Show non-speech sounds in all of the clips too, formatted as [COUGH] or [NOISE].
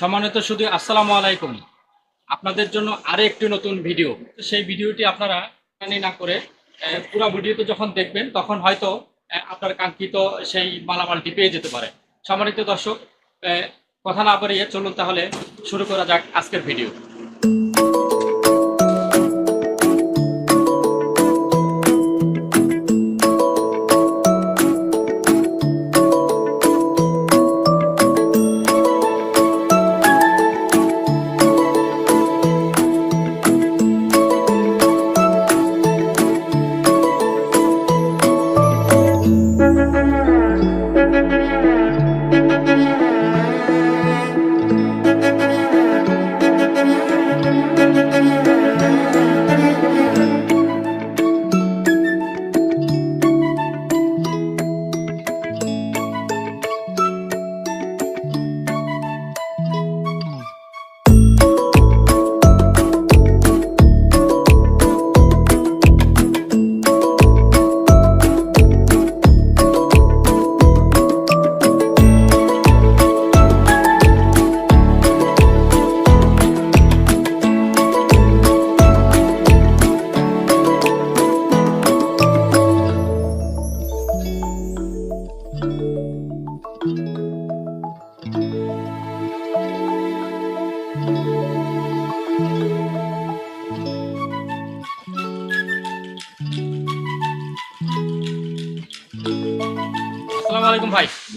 সম্মানিত শুধু আসসালামু আলাইকুম। আপনাদের জন্য আরও একটি নতুন ভিডিও। সেই ভিডিওটি আপনারা না করে পুরো ভিডিওতে যখন দেখবেন, তখন হয়তো আপনার কাঙ্ক্ষিত সেই মালামালটি পেয়ে যেতে পারে। সম্মানিত দর্শক কথা না বাড়িয়ে চলুন তাহলে শুরু করা যাক আজকের ভিডিও।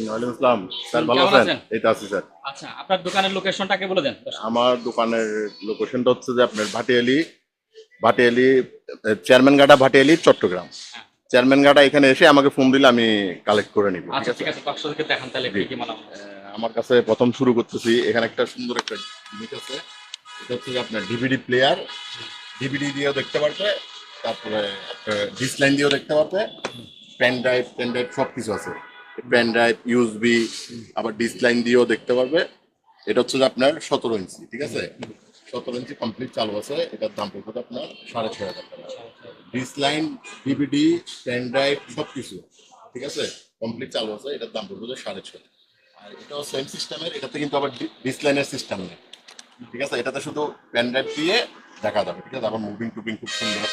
ওয়ালাইকুম আসসালাম স্যার ভালো কেমন আছেন? আছেন? এই তো আছি স্যার। আচ্ছা আপনার দোকানের লোকেশনটাকে বলে দেন। আমার দোকানের লোকেশনটা হচ্ছে যে আপনার ভাটিয়ালি ভাটিয়ালি চেয়ারম্যান ভাটিয়ালি চট্টগ্রাম। হ্যাঁ। চেয়ারম্যান এখানে এসে আমাকে ফোন দিলে আমি কালেক্ট করে নিব আচ্ছা ঠিক ঠিক আছে আছে দর্শকদেরকে দেখান তাহলে কি কি মালামাল আছে। আহ, আমার কাছে প্রথম শুরু করতেছি। এখানে একটা সুন্দর একটা জিনিস আছে। এটা হচ্ছে যে আপনার ডিভিডি প্লেয়ার ডিভিডি দিয়েও দেখতে পারবে। তারপরে ডিস লাইন দিয়েও দেখতে পারবে। পেন ড্রাইভ পেন ড্রাইভ সব কিছু আছে। পেন ড্রাইভ ইউএসবি আবার ডিস লাইন দিয়েও দেখতে পারবে। এটা হচ্ছে যে আপনার সতেরো ইঞ্চি, ঠিক আছে? সতেরো ইঞ্চি কমপ্লিট চালু আছে। এটার দাম পড়বে আপনার সাড়ে ছয় হাজার টাকা। Dish line DVD pen drive সব কিছু ঠিক আছে? কমপ্লিট চালু আছে। এটার দাম পড়বে সাড়ে ছয়। আর এটাও সেম সিস্টেমের এটাতে কিন্তু আবার ডিস লাইনের সিস্টেম নেই, ঠিক আছে? এটাতে শুধু পেন ড্রাইভ দিয়ে দেখা যাবে, ঠিক আছে? আবার মুভিং টুভিং খুব সুন্দর।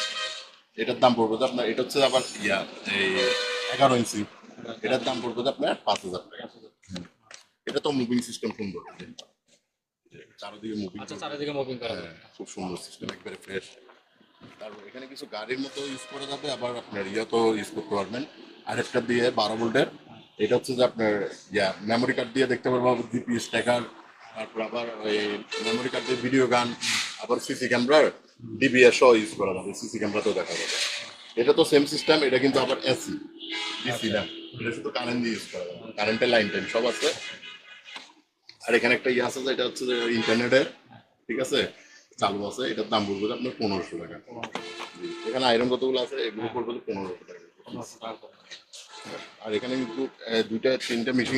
এটার দাম পড়বে আপনার, এটা হচ্ছে আবার ইয়া, এই এগারো ইঞ্চি। এটার দাম পড়বে আপনার পাঁচ হাজার টাকা। এটা তো মুভিং সিস্টেম সুন্দর। চারদিকে মুভিং আচ্ছা চারিদিকে মুভিং করা। হ্যাঁ, খুব সুন্দর সিস্টেম একবারে ফ্রেশ তারপর এখানে কিছু গাড়ির মতো ইউজ করা যাবে আবার আপনার ইয়েতেও ইউজ করতে পারবেন। আরেকটা দিয়ে বারো ভোল্টের। এটা হচ্ছে যে আপনার ইয়া মেমোরি কার্ড দিয়ে দেখতে পারব জিপিএস ট্র্যাকার তারপর আবার ওই মেমোরি কার্ড দিয়ে ভিডিও গান আবার সিসি ক্যামেরার ডিবিএসও ইউজ করা যাবে। সিসি ক্যামেরাতেও দেখা যাবে। এটা তো সেম সিস্টেম এটা কিন্তু আবার এসি ডিসি না এটা শুধু কারেন্ট দিয়ে কারেন্টের লাইন সব আছে। আর এখানে একটা ইয়ে আছে ইন্টারনেটের ঠিক আছে? চালু আছে, এটার দাম আপনার পনেরোশো টাকা। এখানে আয়রন কতগুলো আছে? আর এখানে কিন্তু দুইটা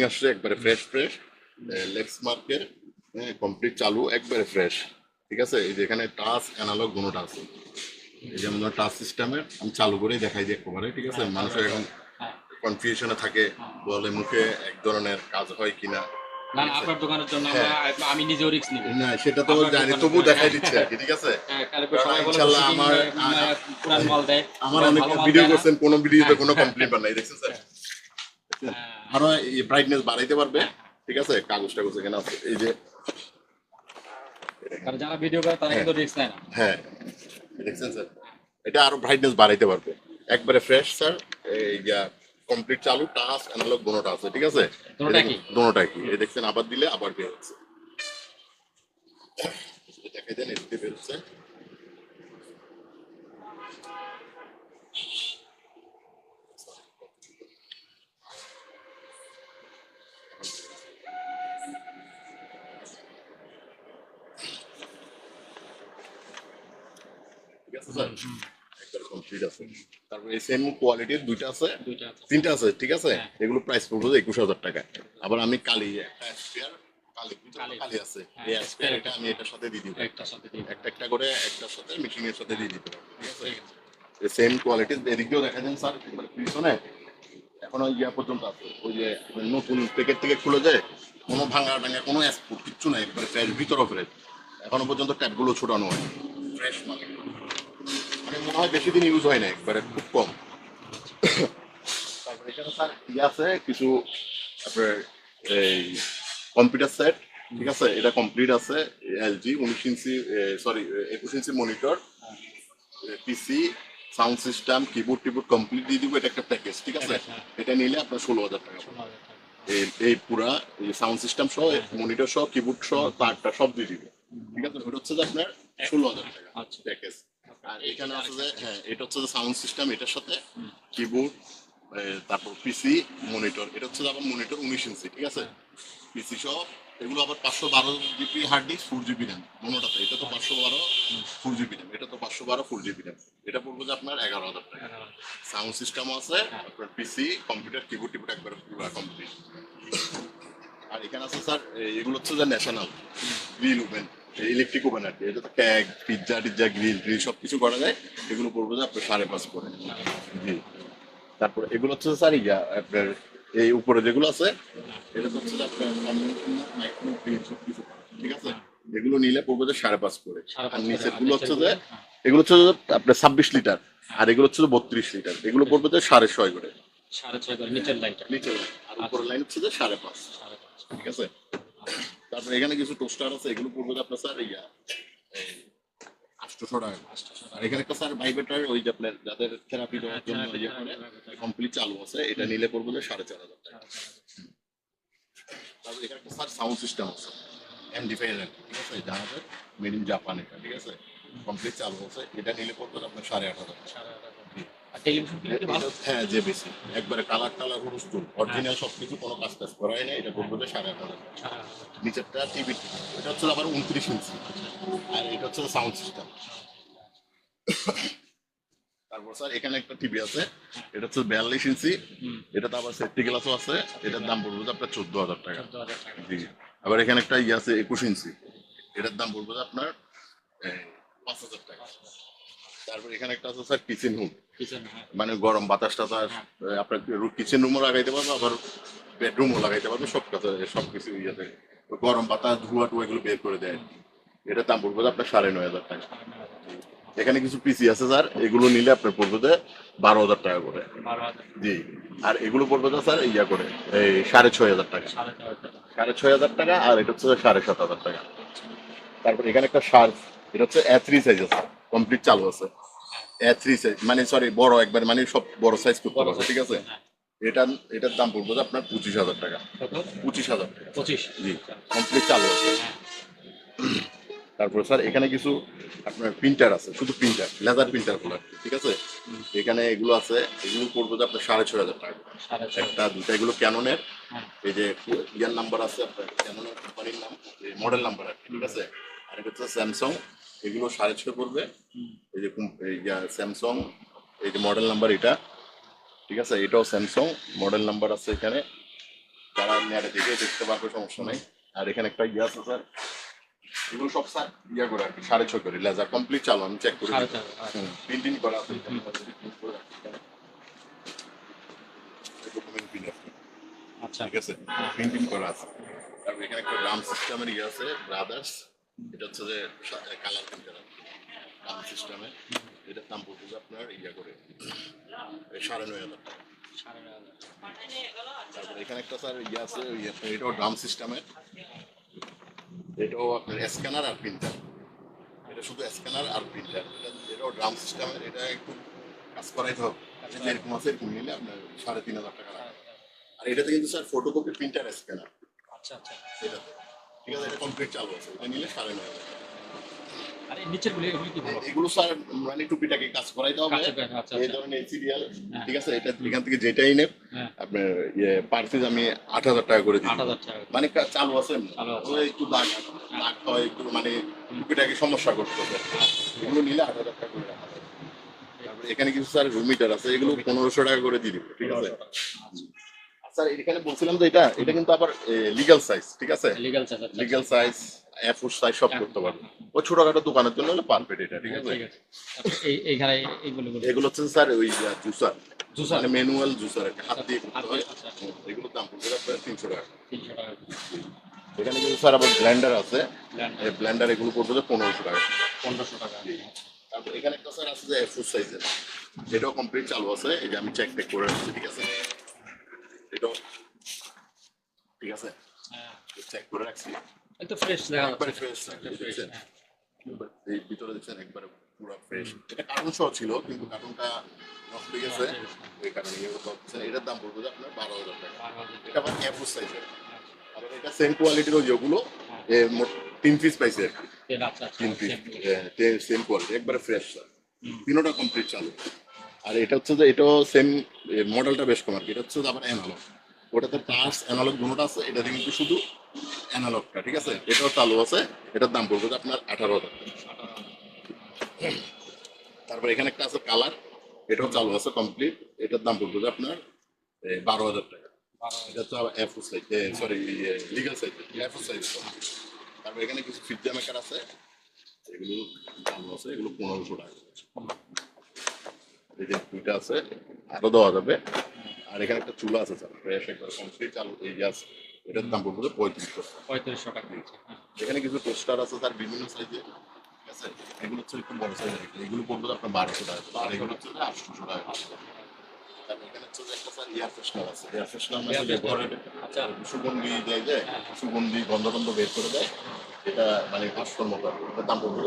আসছে, একবারে ফ্রেশ ফ্রেশ কমপ্লিট চালু, একবারে ফ্রেশ ঠিক আছে? এই যে অ্যানালগ আছে। এই টাচ সিস্টেমের আমি চালু করেই দেখাই একবারে, ঠিক আছে? মানুষের এখন। কনফিউশনে থাকে বলে মুখে এক ধরনের কাজ হয় কিনা। না না আপনার দোকানের জন্য আমি নিজেও রিস্ক নিব। না সেটা তো জানি তবু দেখাই দিচ্ছে আর কি ঠিক আছে? হ্যাঁ, কারণ সবাই বলে ইনশাল্লাহ shipping, আমার- পুরান মাল দেয়। আমার অনেক ভিডিও করছেন কোন ভিডিওতে কোনো হ্যাঁ, নাই দেখছেন স্যার? হ্যাঁ, আরও ব্রাইটনেস বাড়াইতে পারবে? ঠিক আছে কাগজ টাগজ এখানে আছে এই যে যারা ভিডিও করে তারা কিন্তু রিস্ক নেয় না। হ্যাঁ দেখছেন স্যার? এটা আরও ব্রাইটনেস বাড়াইতে পারবে। একবারে ফ্রেশ স্যার এই কমপ্লিট চালু টাচ অ্যানালগ দুটোটা আছে ঠিক আছে? দুটোটা কি? দুটোটা কি এই দেখছেন আবার দিলে আবার বের হচ্ছে দেখাই দেন এদিকে বের হচ্ছে ঠিক আছে স্যার একবার কমপ্লিট আছে। তারপর সেম কোয়ালিটির দুইটা আছে তিনটা আছে ঠিক আছে? হ্যাঁ। এগুলো প্রাইস পড়বে একুশ হাজার টাকা। আবার আমি কালি একটা স্পেয়ার কালি দুটো কালি। কালি আছে। হ্যাঁ, এই স্পেয়ার এটা আমি এটার সাথে দিয়ে দিব। একটার সাথে দিয়ে একটা একটা করে একটার সাথে মেশিং এর সাথে দিয়ে দিতে ঠিক আছে? সেম কোয়ালিটির এদিক দেখা যান স্যার পিছনে এখনও ইয়া পর্যন্ত আছে। ওই যে নতুন প্যাকেট থেকে খুলে যায় কোনো ভাঙা টাঙা কোনো কিচ্ছু নাই একবারে ফ্রেশ ভিতরও ফ্রেশ এখনও পর্যন্ত ট্যাপগুলো ছোটানো হয় ফ্রেশ মানে মানে হয় বেশি দিন ইউজ হয় না একবারে খুব কম। তারপরে এখানে স্যার ইয়ে আছে কিছু আপনার এই কম্পিউটার সেট ঠিক আছে এটা কমপ্লিট আছে এলজি উনিশ ইঞ্চি সরি একুশ inch monitor PC sound system keyboard টিবোর্ড complete দিয়ে দিব এটা একটা প্যাকেজ ঠিক আছে? হ্যাঁ। এটা নিলে আপনার ষোলো হাজার টাকা ষোলো হাজার টাকা। এই এই পুরা সাউন্ড সিস্টেম সহ মনিটর সহ কিবোর্ড সহ তারটা সব দিয়ে দিব। ঠিক আছে? ওটা হচ্ছে যে আপনার ষোলো হাজার টাকা আচ্ছা। প্যাকেজ আর এখানে আছে যে হ্যাঁ এটা হচ্ছে যে সাউন্ড সিস্টেম এটার সাথে কিবোর্ড তারপর পিসি মনিটর এটা হচ্ছে আবার মনিটর উনিশ ইঞ্চি ঠিক আছে? পিসি সহ এগুলো আবার পাঁচশো বারো GB hard disk four GB RAM মনোটাতে। এটা তো পাঁচশো বারো ফোর জিবি র্যাম এটা তো পাঁচশো বারো ফোর জিবি র্যাম এটা পড়বে যে আপনার এগারো হাজার টাকা। সাউন্ড সিস্টেম আছে আপনার পিসি কম্পিউটার কিবোর্ড টিবোর্ড একবার কমপ্লিট আর এখানে আছে স্যার এগুলো হচ্ছে যে National grill oven electric oven আর কি। এটা তো ক্যাক পিৎজা টিজ্জা গ্রিল গ্রিল সব কিছু করা যায়। এগুলো পড়বে যে আপনার সাড়ে পাঁচ করে। জি। তারপর এগুলো হচ্ছে স্যার ইয়া আপনার এই উপরে যেগুলো আছে এটা হচ্ছে যে আপনার মাইক্রো গ্রিল সব কিছু ঠিক আছে? এগুলো নিলে পড়বে যে সাড়ে পাঁচ করে। আর নিচেরগুলো হচ্ছে যে হ্যাঁ। এগুলো হচ্ছে যে আপনার ছাব্বিশ লিটার আর এগুলো হচ্ছে যে বত্রিশ লিটার। এগুলো পড়বে যে সাড়ে ছয় করে। সাড়ে ছয় করে নিচের লাইনটা নিচের line। আর উপরের লাইন হচ্ছে যে সাড়ে পাঁচ। ঠিক আছে? তারপরে এখানে কিছু টোস্টার আছে এগুলো পড়বে আপনার স্যার ইয়া আটশোশো টাকা। আর এখানে একটা স্যার ভাইবেটার ওই যে আপনার যাদের থেরাপি দেওয়ার জন্য therapy দেওয়ার করে জন্য কমপ্লিট চালু আছে এটা নিলে পড়বে যে সাড়ে চার হাজার টাকা। তারপরে এখানে একটা স্যার সাউন্ড সিস্টেম আছে এমডিফাই ঠিক আছে? জাহাজের মেড ইন জাপান এটা ঠিক আছে? কমপ্লিট চালু আছে এটা নিলে পড়বে আপনার সাড়ে আট হাজার টাকা। হ্যাঁ যে একবারে কালার টালার হুরুস্তুল অরিজিনাল কোনো কাজ টাজ করাই না এটা করবে সাড়ে। নিচেরটা টিভি এটা হচ্ছে আবার উনত্রিশ ইঞ্চি। আর এটা হচ্ছে সাউন্ড সিস্টেম তারপর স্যার এখানে একটা টিভি আছে। এটা হচ্ছে বিয়াল্লিশ ইঞ্চি। এটাতে আবার সেফটি গ্লাসও আছে। এটার দাম পড়বে যে আপনার চোদ্দ হাজার টাকা। জি। আবার এখানে একটা ইয়ে আছে একুশ ইঞ্চি। এটার দাম পড়বে যে আপনার পাঁচ হাজার টাকা। তারপর এখানে একটা আছে স্যার কিচেন হুড হ্যাঁ। মানে গরম বাতাস টাতাস আপনার কিচেন রুমও লাগাইতে পারবে আবার বেডরুমও লাগাইতে পারবে সব কথা সব কিছু ইয়েতে। গরম বাতাস ধোয়া টুয়া এগুলো বের করে দেয়। এটা দাম পড়বে আপনার সাড়ে নয় হাজার টাকা। এখানে কিছু পিসি আছে স্যার এগুলো নিলে আপনার পড়বে যে বারো হাজার টাকা করে। জি। আর এগুলো পড়বে যে স্যার ইয়া করে এই সাড়ে ছয় হাজার টাকা। সাড়ে ছয় হাজার টাকা। আর এটা হচ্ছে সাড়ে সাত হাজার টাকা। তারপর এখানে একটা শার্প এটা হচ্ছে এ থ্রি সাইজ আছে কমপ্লিট চালু আছে। থ্রি সাইজ মানে সরি বড় একবার মানে সব বড় সাইজ করতে পারবে ঠিক আছে? হ্যাঁ। এটা এটার দাম পড়বে যে আপনার পঁচিশ হাজার টাকা। পঁচিশ হাজার টাকা। পঁচিশ। জি কমপ্লিট চালু আছে। হ্যাঁ। তারপরে স্যার এখানে কিছু আপনার প্রিন্টার আছে শুধু প্রিন্টার লেদার প্রিন্টারগুলো ঠিক আছে? এখানে এগুলো আছে এগুলো পড়বে যে আপনার সাড়ে ছয় হাজার টাকা। একটা দুটা এগুলো ক্যাননের। এই যে ইয়ার নাম্বার আছে আপনার ক্যাননের কোম্পানির নাম মডেল নাম্বার আর ঠিক আছে? আর এটা হচ্ছে স্যামসাং এগুলো সাড়ে ছয় পড়বে। এই যে এই স্যামসাং এই যে মডেল নাম্বার এটা। ঠিক আছে? এটাও স্যামসাং মডেল নাম্বার আছে এখানে। যারা নেটে দেখে দেখতে পারবে সমস্যা নেই। আর এখানে একটা ইয়ে আছে স্যার। এগুলো সব স্যার ইয়া করে আর কি সাড়ে ছয় করে লেজার কমপ্লিট চালো আমি চেক করে। প্রিন্টিং করা আছে। এখানে print করে আছে। আচ্ছা। ঠিক আছে? প্রিন্টিং করা আছে। তারপর এখানে একটা রাম সিস্টেমের ইয়ে আছে ব্রাদার্স এটা হচ্ছে যে কালার প্রিন্টার রাম সিস্টেমে এটার দাম পড়বে যে আপনার ইয়া করে। সাড়ে নয় হাজার। তারপর এখানে একটা স্যার ইয়ে আছে এটাও ড্রাম সিস্টেমের এটাও আপনার স্ক্যানার আর প্রিন্টার এটা শুধু স্ক্যানার আর প্রিন্টার এটাও ড্রাম সিস্টেমের এটা একটু কাজ করাইতে হবে। এটা যেরকম আছে এরকম নিলে আপনার সাড়ে তিন হাজার টাকা লাগবে। আর এটাতে কিন্তু স্যার ফটোকপি প্রিন্টার স্ক্যানার আচ্ছা আচ্ছা। এটাতে। ঠিক আছে কমপ্লিট চালু আছে এটা নিলে সাড়ে নয় হাজার টাকা। আর এই নিচের গুলি এগুলি কি ভালো এগুলো স্যার মানে টুপিটাকে কাজ করাইতে হবে। কাছে করে, আচ্ছা, এই আচ্ছা। ধরনের সিরিয়াল হ্যাঁ। ঠিক আছে? এটা এখান থেকে যেটাই নেব হ্যাঁ। আপনার ইয়ে পার আমি আট হাজার টাকা করে দিই। আট হাজার টাকা মানে চালু আছে একটু দাগ দাগ হয় একটু মানে টুপিটাকে সমস্যা করতেছে এগুলো নিলে আট হাজার টাকা করে রাখা। এখানে কিছু স্যার রুম মিটার আছে এগুলো পনেরোশো টাকা করে দিয়ে দিব ঠিক আছে? স্যার এখানে বলছিলাম যে এটা এটা কিন্তু আবার লিগ্যাল সাইজ ঠিক আছে? Legal charge legal size A four size সব করতে পারবে। ও ছোটখাটো দোকানের জন্য হলে পারফেক্ট এটা ঠিক আছে? ঠিক আছে। তারপর এই এইখানে এইগুলো এগুলো হচ্ছে স্যার ওই জুসার। জুসার। মানে ম্যানুয়াল জুসার একটা হাত দিয়ে করতে হয়। আচ্ছা। এগুলোর দাম পড়বে আপনার তিনশো টাকা। তিনশো টাকা। এখানে কিন্তু স্যার আবার ব্লেন্ডার আছে। ব্লেন্ডার এগুলো পড়বে পনেরোশো টাকা। পনেরোশো টাকা। তারপর এখানে একটা স্যার আছে যে এফোর সাইজের এটাও কমপ্লিট চালু আছে। যে আমি চেক টেক করে রাখছি ঠিক আছে? চেক করে রাখছি ফ্রেশ দেখা একবারে ফ্রেশ ভিতরে দেখছেন একবারে পুরো ফ্রেশ এটা কার্টুন সহ ছিল কিন্তু কার্টুনটা নষ্ট হয়ে গেছে এই কারণে পাচ্ছেন এটার দাম পড়বে যে আপনার বারো হাজার টাকা এটা আবার সাইজের আবার এটা সেম কোয়ালিটির যেগুলো এ মোট তিন পিস পাইছে আর কি তিন পিস সেম কোয়ালিটি একবারে ফ্রেশ হুম। তিনোটা কমপ্লিট চালু আর এটা হচ্ছে যে এটাও সেম মডেলটা বেশ কম আর কি। এটা হচ্ছে আবার অ্যানালগ ওটাতে টাচ অ্যানালগ দুটোটা আছে এটাতে কিন্তু শুধু অ্যানালগটা ঠিক আছে? এটাও চালু আছে, এটার দাম পড়বে আপনার আঠারো হাজার। তারপর এখানে একটা আছে কালার এটাও চালু আছে কমপ্লিট এটার দাম পড়বে আপনার বারো হাজার টাকা। এটা হচ্ছে F size sorry legal size F size তারপর এখানে কিছু ফিজ্জা মেকার আছে, এগুলো দাম আছে, এগুলো পনেরোশো টাকা। এই যে দুইটা আছে আরও দেওয়া যাবে। আর এখানে একটা চুলা আছে স্যার ফ্রেশ একবার কমপ্লিট চালু এই আছে এটার দাম পড়বে পঁয়ত্রিশশো। পঁয়ত্রিশশো টাকা দিচ্ছে এখানে কিছু টোস্টার আছে স্যার বিভিন্ন সাইজে ঠিক আছে? এগুলো হচ্ছে একটু বড় সাইজের এগুলো পড়বে আপনার বারোশো টাকা আর এগুলো হচ্ছে আটশোশো টাকা সুগন্ধি দেয় যে সুগন্ধি গন্ধ টন্ধ বের করে দেয় এটা মানে আর দাম পড়বে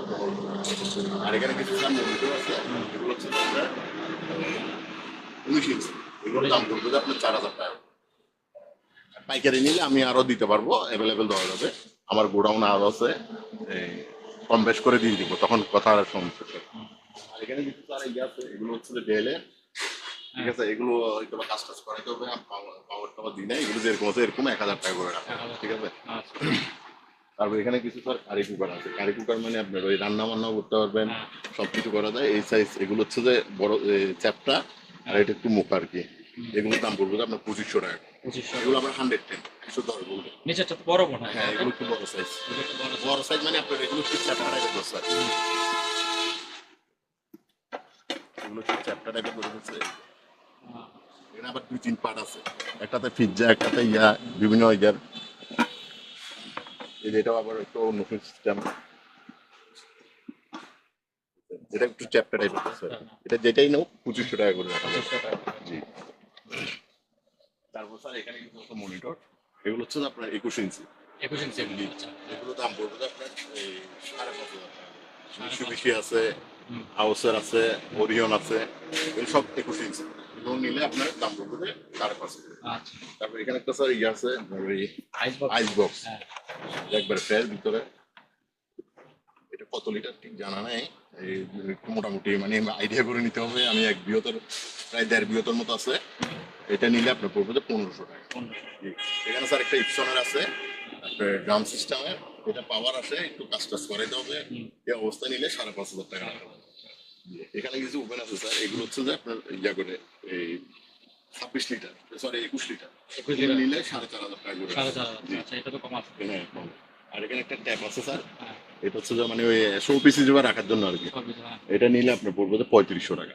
আর এখানে কিছু স্যার আছে এগুলো হচ্ছে আপনার উনিশ ইঞ্চি। এগুলোর দাম পড়বে আপনার চার হাজার টাকা। আর পাইকারি নিলে আমি আরও দিতে পারব অ্যাভেলেবেল দেওয়া যাবে। আমার গোডাউন আরও আছে কম বেশ করে দিয়ে দিব তখন কথা আর সমস্যা। আর এখানে কিছু স্যার ইয়ে আছে এগুলো হচ্ছে ডেলে ঠিক আছে এগুলো হয়তো বা কাজ টাজ করাইতে হবে পাওয়ার টাওয়ার দিই না এগুলো যেরকম আছে এরকম এক হাজার টাকা করে রাখা ঠিক আছে? আচ্ছা। [CLEARS THROAT] তারপর এখানে কিছু স্যার কারি কুকার আছে। কারি কুকার মানে আপনার ওই রান্না বান্নাও করতে পারবেন হ্যাঁ। সব কিছু করা যায়। এই সাইজ এগুলো হচ্ছে যে বড় চ্যাপটা আর এটা একটু মুখ আর কি। এগুলোর দাম পড়বে আপনার পঁচিশশো টাকা এগুলো আবার হান্ড্রেড টেন একশো দশ বলবে। নিচেরটা তো বড় মনে হয়। হ্যাঁ এগুলো একটু বড় সাইজ বড় সাইজ মানে আপনার এগুলো একটু চ্যাপটা টাইপের স্যার এগুলো একটু চ্যাপটা টাইপের করে হ্যাঁ। আবার দুই তিন পার্ট আছে। একটাতে পিৎজা একটাতে ইয়া বিভিন্ন ইয়ার এটাও আবার একটু নতুন সিস্টেম এটা একটু চ্যাপ্টার টাইপের আছে। এটা যেটাই নাও পঁচিশশো টাকা করে। জি। তারপর স্যার এখানে কিছু মনিটর এগুলো হচ্ছে আপনার একুশ ইঞ্চি। একুশ ইঞ্চি এগুলো, আচ্ছা। দাম পড়বে আপনার এই সাড়ে পাঁচ হাজার আছে। হাউসের আছে ওরিয়ন আছে। এগুলো সব একুশ ইঞ্চি। এগুলো নিলে আপনার দাম পড়বে সাড়ে পাঁচ আচ্ছা। তারপর এখানে একটা স্যার ইয়ে আছে আইস বক্স হ্যাঁ। একবার ফ্রেশ ভিতরে। এটা কত লিটার ঠিক জানা নেই। এই মোটামুটি মানে আইডিয়া করে নিতে হবে। আমি এক বৃহত্তর প্রায় দেড় বৃহত্তর মতো আছে। এটা নিলে আপনার পড়বে যে পনেরোশো টাকা। এখানে স্যার একটা ইপসনের আছে। ড্রাম সিস্টেমের এটা পাওয়ার আসে একটু কাজ টাজ করাইতে হবে। এই অবস্থায় নিলে সাড়ে পাঁচ হাজার টাকা। এখানে কিছু ওপেন আছে স্যার। এগুলো হচ্ছে যে আপনার ইয়া করে এই ছাব্বিশ লিটার সরি একুশ লিটার। একুশ লিটার। নিলে সাড়ে চার হাজার টাকা করে। সাড়ে চার হাজার আচ্ছা এটা তো কম আছে। এখানে কম। আর এখানে একটা ট্যাপ আছে স্যার। হ্যাঁ। এটা হচ্ছে যে মানে ওই শো পিস হিসেবে রাখার জন্য আর কি। হ্যাঁ। এটা নিলে আপনার পড়বে যে পঁয়ত্রিশশো টাকা।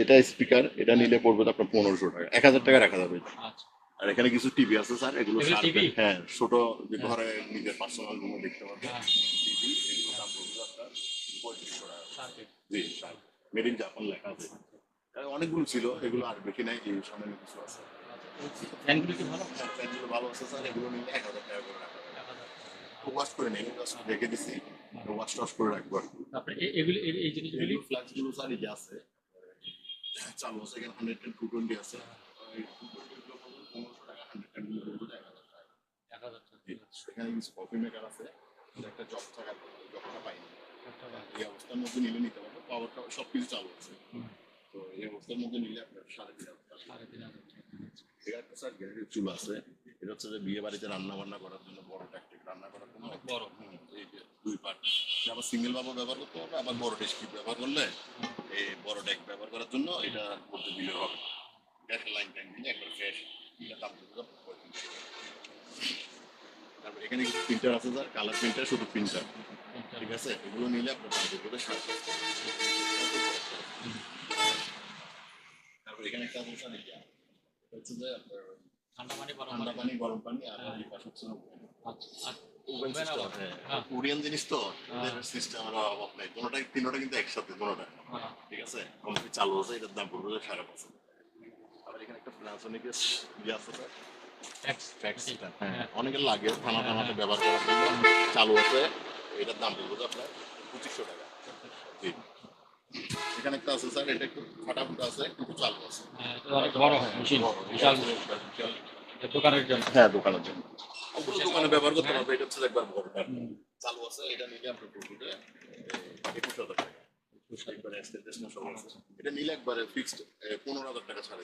এটা। স্পিকার এটা নিলে পড়বে আপনার পনেরোশো টাকা। এক হাজার টাকা রাখা যাবে। আচ্ছা। আর এখানে কিছু টিভি আছে স্যার। এগুলো? হ্যাঁ ছোট যে ঘরে নিজের পার্সোনাল রুমে দেখতে হ্যাঁ। টিভি অনেকগুলো ছিল এগুলো আর বেশি নাই এই সামনে কিছু আছে ভালো ফ্যানগুলো করে ওয়াশ ওয়াশ করে এই- জিনিসগুলি ফ্ল্যাক্স স্যার এই আছে চালু আছে এখানে হান্ড্রেড টোয়েন্টি আছে এই 220 গুলো পড়বে পনেরোশো টাকা হান্ড্রেড টেনগুলো পড়বে এক হাজার টাকা জি, কিছু একটা জব থাকার জবটা পাইনি। এই অবস্থার মধ্যে নিলে নিতে পারব পাওয়ারটা সব কিছু চালু আছে। তো এই অবস্থার মধ্যে নিলে আপনার সাড়ে তিন হাজার সাড়ে তিন হাজার টাকা। একটা স্যার গ্যাসের চুলা আছে। এটা হচ্ছে যে বিয়ে বাড়িতে রান্না বান্না করার জন্য বড় ট্যাকটিক রান্না করার জন্য বড়। হুম, এই যে দুই পার্ট আবার সিঙ্গেল ভাবে ব্যবহার করতে হবে আবার বড় ডেস্কিপ ব্যবহার করলে এই বড় ডেক ব্যবহার করার জন্য এটা করতে দিলে হবে। গ্যাসের লাইন দিয়ে একবার ফ্রেশ এটা দাম টাকা। তারপর এখানে কিছু প্রিন্টার আছে স্যার কালার প্রিন্টার শুধু প্রিন্টার ঠিক আছে এগুলো নিলে আপনার দাম পড়বে সাড়ে চারশো তারপর এখানে একটা আছে স্যার এটা হচ্ছে যে আপনার ঠান্ডা পানি গরম ঠান্ডা পানি পানি গরম পানি আর হ্যাঁ। এই পাশে হচ্ছে আচ্ছা আচ্ছা। ওভেন সিস্টেম হ্যাঁ। কোরিয়ান জিনিস তো হ্যাঁ। সিস্টেমের অভাব নাই কোনোটাই তিনোটা কিন্তু একসাথে কোনোটা হ্যাঁ। ঠিক আছে কমপ্লিট চালু আছে এটার দাম পড়বে সাড়ে পাঁচ আবার এখানে একটা প্যানাসোনিকের ইয়ে আছে স্যার হ্যাঁ হ্যাঁ। অনেকের লাগে থানা হ্যাঁ, থানাতে হ্যাঁ। ব্যবহার করার জন্য চালু আছে এটার দাম পড়বে আপনার পঁচিশশো টাকা জি। এখানে একটা আছে স্যার এটা একটু ফাটা ফুটা আছে কিন্তু চালু আছে হ্যাঁ, বড় হয় মেশিন বিশাল দোকানের জন্য হ্যাঁ দোকানের জন্য দোকানে ব্যবহার করতে পারবে এটা হচ্ছে একবার বড় চালু আছে এটা নিলে আপনার পড়বে একুশ হাজার টাকা এটা নিলে একবারে ফিক্সড পনেরো হাজার টাকা ছাড়ে।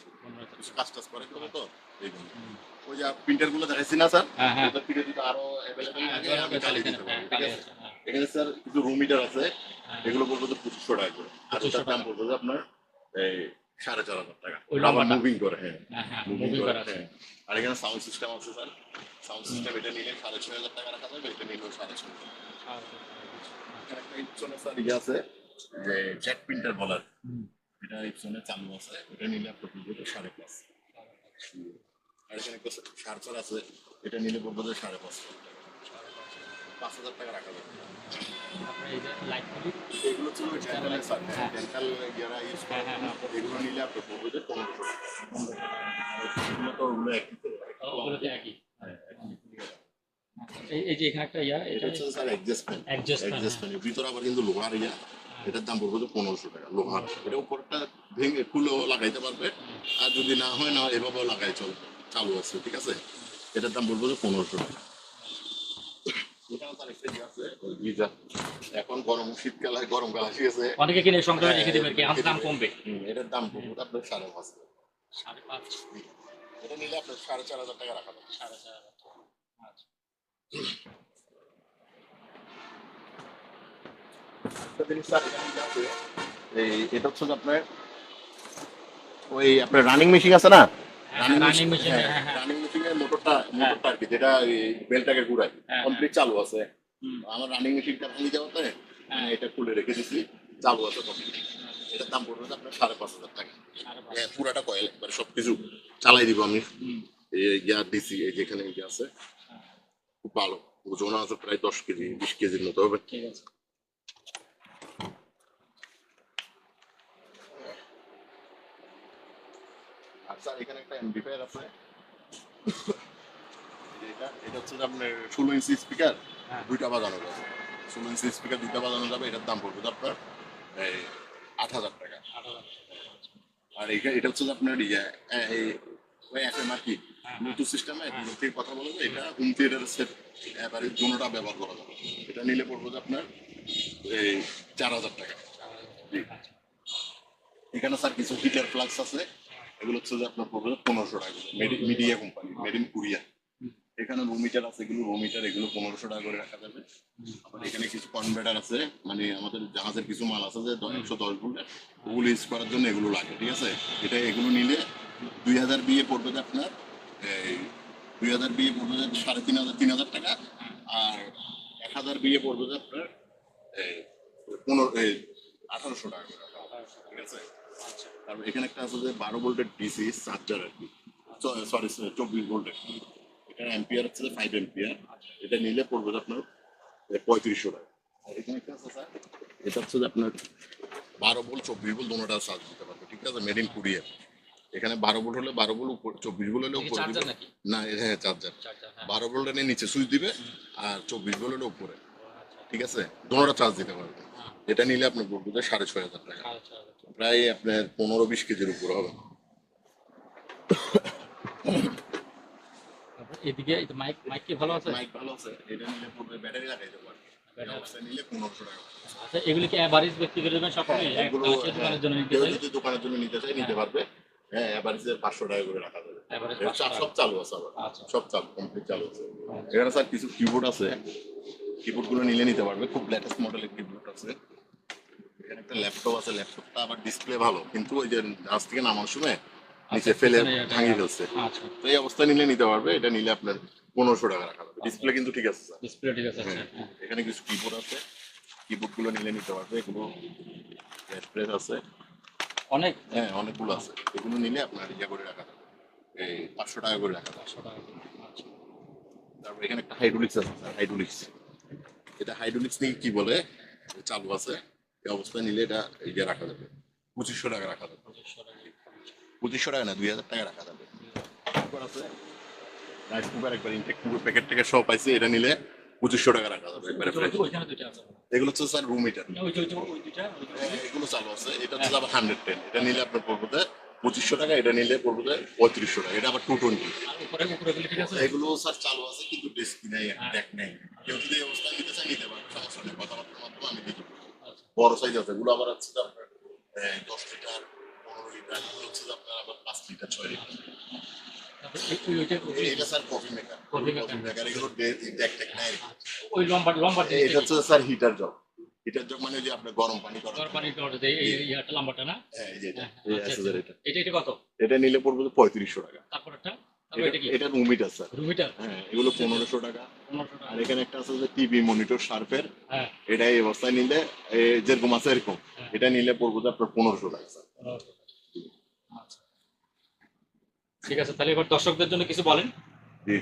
কাজ টাজ করে করে তো? ওই যে প্রিন্টারগুলো দেখাইছি না স্যার? হ্যাঁ, হ্যাঁ। ওটা ফিরে দিতে আরও অ্যাভেলেবেল লাগে আমি চালিয়ে দিতে পারি ঠিক হ্যাঁ, আছে? এখানে স্যার কিছু রুম আছে হ্যাঁ। এগুলো বলব যে পঁচিশশো টাকা করে। আর 2500 ওটার দাম বলব যে আপনার এই সাড়ে চার হাজার টাকা। আবার মুভিং করে হ্যাঁ। হ্যাঁ, হ্যাঁ, মুভিং করে হ্যাঁ। আর এখানে সাউন্ড সিস্টেম আছে স্যার। সাউন্ড সিস্টেম এটা নিলে সাড়ে ছয় হাজার টাকা রাখা যাবে এটা নিলেও সাড়ে ছয় হাজার এখানে একটা স্যার ইয়ে আছে যে জেট প্রিন্টার বলার এটা ইপসনে চালু আছে এটা নিলে আপনার পড়বে সাড়ে পাঁচ। আর এখানে সার্চার আছে এটা নিলে পড়বে সাড়ে পাঁচ। পাঁচ হাজার টাকা রাখা যাবে। এগুলো ছিল। ডেন্টাল ইয়ারা ইউজ করে হ্যাঁ, হ্যাঁ, হ্যাঁ। এগুলো নিলে আপনার পড়বে যে পনেরোশো এগুলো তো ওগুলো একই তো। একই। হ্যাঁ, এই যে এখানে একটা ইয়া এটা হচ্ছে স্যার অ্যাডজাস্টমেন্ট অ্যাডজাস্টমেন্ট ভিতরে আবার কিন্তু লোহার ইয়া। এটার দাম পড়বে তো পনেরোশো টাকা লোহার। এটা উপরটা ভেঙে খুলেও লাগাইতে পারবে আর যদি না হয় না এভাবেও লাগাই চল চালু আছে ঠিক আছে? এটার দাম বলব যে পনেরোশো টাকা। এখানে ইয়ে। এখন গরম শীতকাল গরমকাল আসি গেছে। অনেকে কিনে সংগ্রহে রেখে দেবে দাম কমবে? এটার দাম পড়বে আপনার সাড়ে পাঁচ সাড়ে পাঁচ এটা নিলে আপনার সাড়ে চার হাজার টাকা রাখা যাবে। সাড়ে চার হাজার টাকা। আচ্ছা। একটা জিনিস স্যার এখানে যে আছে, এই এটা হচ্ছে আপনার ওই আপনার রানিং মেশিন আছে না? হ্যাঁ, running machine, হ্যাঁ, হ্যাঁ। রানিং মেশিনের মোটরটা মোটরটা আর কি যেটা বেলটাকে ঘুরায় হ্যাঁ, কমপ্লিট চালু আছে। আমার রানিং মেশিনটা ভাঙি যাওয়াতে হ্যাঁ। এটা খুলে রেখে দিছি চালু আছে কমপ্লিট এটার দাম পড়বে আপনার সাড়ে পাঁচ হাজার টাকা। হ্যাঁ, পুরাটা কয়েল একবার সবকিছু চালাই দিব আমি। ইয়া দিছি এই যেখানে আছে খুব ভালো। ওজন আছে প্রায় দশ কেজি বিশ কেজির মতো হবে। ঠিক আছে। আর স্যার এখানে একটা এমপ্লিফায়ার আছে। এটা এটা হচ্ছে আপনার ষোলো ইঞ্চি স্পিকার হ্যাঁ। দুইটা বাজানো যাবে। ষোলো ইঞ্চি স্পিকার দুইটা বাজানো যাবে এটার দাম পড়বে আপনার এই আট হাজার টাকা। আর এটা হচ্ছে আপনার ইয়ে ওই এফ আর কি হ্যাঁ, ব্লুটুথ সিস্টেমে থেকে কথা বলব এটা হোম থিয়েটারের সেট এবারে দুটোটা ব্যবহার করা যাবে। এটা নিলে পড়বে যে আপনার এই চার হাজার টাকা। এখানে স্যার কিছু হিটার ফ্লাক্স আছে। এগুলো হচ্ছে যে আপনার পড়বে পনেরোশো টাকা media company made in Korea এখানে রুম আছে এগুলো রুম এগুলো পনেরোশো টাকা করে রাখা যাবে। আবার এখানে কিছু কনভার্টার আছে মানে আমাদের জাহাজের কিছু মাল আছে যে একশো দশ ভোল্টের ওগুলো ইউজ করার জন্য এগুলো লাগে, ঠিক আছে? এটা এগুলো নিলে দুই হাজার বিয়ে পড়বে যে আপনার, এই দুই হাজার বিয়ে পড়বে যে সাড়ে তিন হাজার তিন হাজার টাকা। আর এক হাজার বিয়ে পড়বে যে আপনার, এই পনেরো, এই আঠারোশো টাকা করে ঠিক আছে? তারপর এখানে একটা আছে যে বারো ভোল্টের ডিসি চার্জার আর কি। সরি চব্বিশ ভোল্টের। এটা অ্যাম্পিয়ার হচ্ছে ফাইভ অ্যাম্পিয়ার এটা নিলে পড়বে আপনার পঁয়ত্রিশশো টাকা। এখানে একটা আছে স্যার এটা হচ্ছে যে আপনার বারো ভোল্ট চব্বিশ ভোল্ট দুটোটা চার্জ দিতে পারবে ঠিক আছে? মেড ইন কুরিয়ার এখানে বারো ভোল্ট হলে বারো ভোল্ট উপর চব্বিশ ভোল্ট হলে উপরে দিবে। না এটা হ্যাঁ চার্জার হ্যাঁ। বারো ভোল্ট নিচে সুইচ দিবে আর চব্বিশ ভোল্ট হলে উপরে। ঠিক আছে? দুটোটা চার্জ দিতে পারবে। এটা নিলে আপনার পড়বে যে সাড়ে ছয় হাজার টাকা। হাজার টাকা। প্রায় আপনার পনেরো বিশ কেজির উপরে হবে। এদিকে মাইক মাইক কি ভালো আছে? মাইক ভালো আছে এটা নিলে পড়বে ব্যাটারি পারবে নিলে পনেরোশো টাকা। আচ্ছা এগুলি কি অ্যাভারেজ ব্যক্তিগত জন্য সকলেই হ্যাঁ, দোকানের জন্য নিতে চাই? যদি দোকানের জন্য নিতে নিতে পারবে। হ্যাঁ এবার পাঁচশো টাকা করে রাখা যাবে। Average এটা 500 টাকা। সব চালু আছে আবার। আচ্ছা। সব চালু কমপ্লিট চালু আছে। এখানে স্যার কিছু কিবোর্ড আছে। কিবোর্ডগুলো নিলে নিতে পারবে। খুব লেটেস্ট মডেলের কিবোর্ড আছে। এখানে একটা ল্যাপটপ আছে ল্যাপটপটা আবার ডিসপ্লে ভালো কিন্তু ওই যে গাছ থেকে নামার সময় নিচে আচ্ছা, ফেলে ভাঙিয়ে ফেলছে। আচ্ছা। তো এই অবস্থায় নিলে নিতে পারবে এটা নিলে আপনার পনেরোশো টাকা রাখা যাবে। ডিসপ্লে কিন্তু ঠিক আছে স্যার ডিসপ্লে ঠিক আছে আচ্ছা হ্যাঁ, এখানে কিছু কিবোর্ড আছে। কিবোর্ডগুলো নিলে নিতে পারবে এগুলো প্রেস আছে। অনেক? হ্যাঁ অনেকগুলো আছে। এগুলো নিলে আপনার ইয়া করে রাখা যাবে। এই পাঁচশো টাকা করে রাখা যাবে। তারপর এখানে একটা হাইড্রোলিক্স আছে স্যার হাইড্রোলিক্স এটা হাইড্রোলিক্স নিয়ে কি বলে? চালু আছে। এই অবস্থায় নিলে এটা ইয়ে রাখা যাবে। পঁচিশশো টাকা রাখা যাবে। পঁচিশশো টাকা। না দুই হাজার টাকা রাখা যাবে। আছে। রাইস কুকার একবার ইনটেক কুকার প্যাকেট থেকে সব পাইছে এটা নিলে পঁচিশশো টাকা রাখা যাবে একবারে ফ্রেশ এগুলো হচ্ছে স্যার রুম হিটার যে- যে-। এগুলো চালু আছে এটা হচ্ছে আবার হান্ড্রেড টেন এটা নিলে আপনার পড়বে পঁচিশশো টাকা এটা নিলে পড়বে পঁয়ত্রিশশো টাকা। এটা আবার টু টোয়েন্টি এগুলো স্যার চালু আছে কিন্তু ডেস্ক নেই ডেক নেই। কেউ যদি এই অবস্থায় নিতে চায় নিতে পারবে। সমস্যা নেই কথাবার্তার মাধ্যমে আমি। আচ্ছা। বড় সাইজ আছে এগুলো আবার হচ্ছে আপনার দশ লিটার পনেরো লিটার এগুলো হচ্ছে আপনার আবার পাঁচ লিটার ছয় লিটার। ওই- এটা sir coffee maker coffee maker এগুলো ডেক টেক নেই ওই লম্বা লম্বা এটা হচ্ছে sir heater jug heater jug মানে যে আপনি গরম পানি করেন গরম পানি এই ইয়াটা লম্বাটা না? হ্যাঁ এই যে এটা। হ্যাঁ, এই আচ্ছা, আচ্ছা। এটা এটা কত? এটা নিলে পড়বে পঁয়ত্রিশশো টাকা। তারপরটা এটা কি? এটা- এটা রুম হিটার স্যার। রুমিটার? হ্যাঁ এগুলো পনেরোশো টাকা। আর এখানে একটা আছে যে টিভি মনিটর শার্পের। হ্যাঁ। এটা এই অবস্থায় নিলে যেরকম আছে এরকম। হ্যাঁ। এটা নিলে পড়ব যে আপনার পনেরোশো টাকা স্যার। আচ্ছা। ঠিক আছে তাহলে এবার দর্শকদের জন্য কিছু বলেন?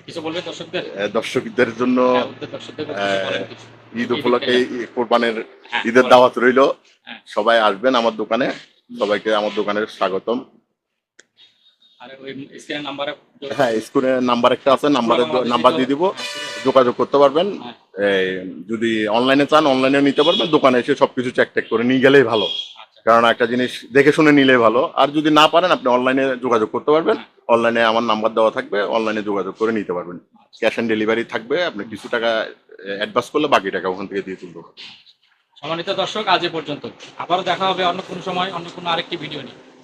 কিছু বলবেন দর্শকদের? দর্শকদের জন্য হ্যাঁ, ঈদ উপলক্ষে কোরবানের ঈদের দাওয়াত রইল। সবাই আসবেন আমার দোকানে। সবাইকে আমার দোকানে স্বাগতম। স্ক্রিনের হ্যাঁ স্কুলের নাম্বার একটা আছে নাম্বারে নাম্বার দিয়ে দিব হ্যাঁ, যোগাযোগ করতে পারবেন। হ্যাঁ। যদি অনলাইনে চান অনলাইনে নিতে পারবেন দোকানে এসে সবকিছু চেক টেক করে নিয়ে গেলেই ভালো। আচ্ছা। কারণ একটা জিনিস দেখে শুনে নিলেই ভালো। আর যদি না পারেন আপনি অনলাইনে যোগাযোগ করতে পারবেন। অনলাইনে আমার নাম্বার দেওয়া থাকবে অনলাইনে যোগাযোগ করে নিতে পারবেন। ক্যাশ অন ডেলিভারি থাকবে আপনি কিছু টাকা অ্যাডভান্স করলে বাকি টাকা ওখান থেকে দিয়ে পারবেন। সম্মানিত দর্শক আজ এ পর্যন্ত। আবারও দেখা হবে অন্য কোনো সময় অন্য কোনো আরেকটি ভিডিও নিয়ে।